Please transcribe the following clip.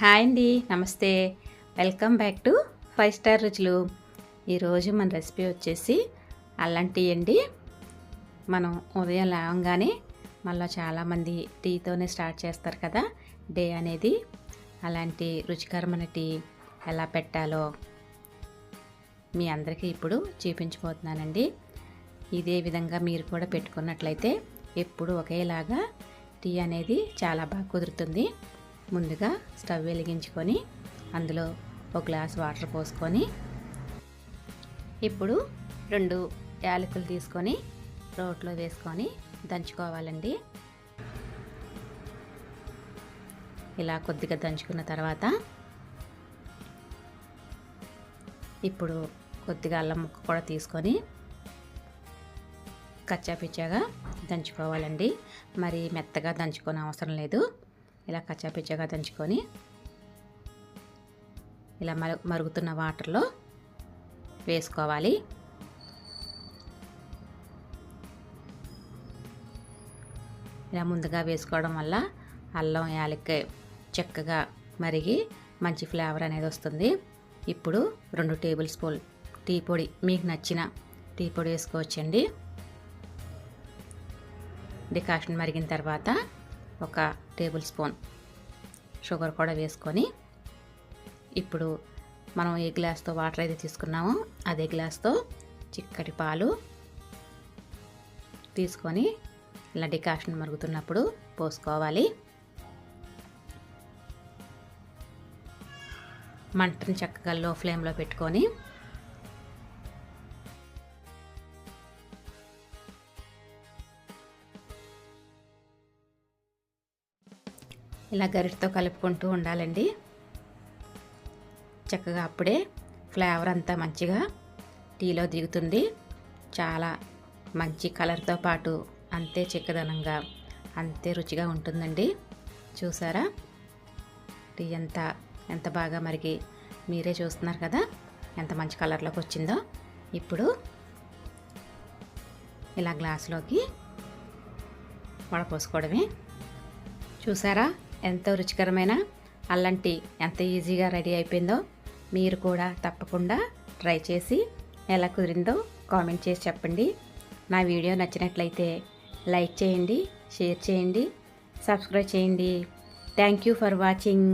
Hi అండి నమస్తే. Welcome back to five star రుచులు. ఈరోజు మన రెసిపీ వచ్చేసి అల్లం టీ అండి. మనం ఉదయం లేవగానే మళ్ళీ చాలామంది టీతోనే స్టార్ట్ చేస్తారు కదా డే అనేది. అలాంటి రుచికరమైన టీ ఎలా పెట్టాలో మీ అందరికీ ఇప్పుడు చూపించబోతున్నానండి ఇదే విధంగా మీరు కూడా పెట్టుకున్నట్లయితే ఎప్పుడు ఒకేలాగా టీ అనేది చాలా బాగా కుదురుతుంది. ముందుగా స్టవ్ వెలిగించుకొని అందులో ఒక గ్లాస్ వాటర్ పోసుకొని ఇప్పుడు రెండు యాలకులు తీసుకొని రోట్లో వేసుకొని దంచుకోవాలండి. ఇలా కొద్దిగా దంచుకున్న తర్వాత ఇప్పుడు కొద్దిగా అల్లం ముక్క కూడా తీసుకొని కచ్చాపిచ్చాగా దంచుకోవాలండి. మరి మెత్తగా దంచుకోని అవసరం లేదు. ఇలా కచ్చాపిచ్చగా దంచుకొని ఇలా మరు మరుగుతున్న వాటర్లో వేసుకోవాలి. ఇలా ముందుగా వేసుకోవడం వల్ల అల్లం యాలక్కాయ చక్కగా మరిగి మంచి ఫ్లేవర్ అనేది వస్తుంది. ఇప్పుడు రెండు టేబుల్ స్పూన్ టీ పొడి మీకు నచ్చిన టీ పొడి వేసుకోవచ్చండి. డికాషన్ మరిగిన తర్వాత ఒక టేబుల్ స్పూన్ షుగర్ కూడా వేసుకొని ఇప్పుడు మనం ఏ గ్లాస్తో వాటర్ అయితే తీసుకున్నామో అదే గ్లాస్తో చిక్కటి పాలు తీసుకొని ఇలా డికాషన్ మరుగుతున్నప్పుడు పోసుకోవాలి. మంటను చక్కగా లో ఫ్లేమ్లో పెట్టుకొని ఇలా గరిటతో కలుపుకుంటూ ఉండాలండి. చక్కగా అప్పుడే ఫ్లేవర్ అంతా మంచిగా టీలో దిగుతుంది. చాలా మంచి కలర్తో పాటు అంతే చిక్కదనంగా అంతే రుచిగా ఉంటుందండి. చూసారా? టీ ఎంత ఎంత బాగా మరిగి మీరే చూస్తున్నారు కదా? ఎంత మంచి కలర్లోకి వచ్చిందో. ఇప్పుడు ఇలా గ్లాసులోకి వడపోసుకోవడమే. చూసారా? ఎంతో రుచికరమైన అల్లం టీ ఎంత ఈజీగా రెడీ అయిపోయిందో మీరు కూడా తప్పకుండా ట్రై చేసి ఎలా కుదిరిందో కామెంట్ చేసి చెప్పండి. నా వీడియో నచ్చినట్లయితే లైక్ చేయండి షేర్ చేయండి సబ్స్క్రైబ్ చేయండి. Thank you for watching.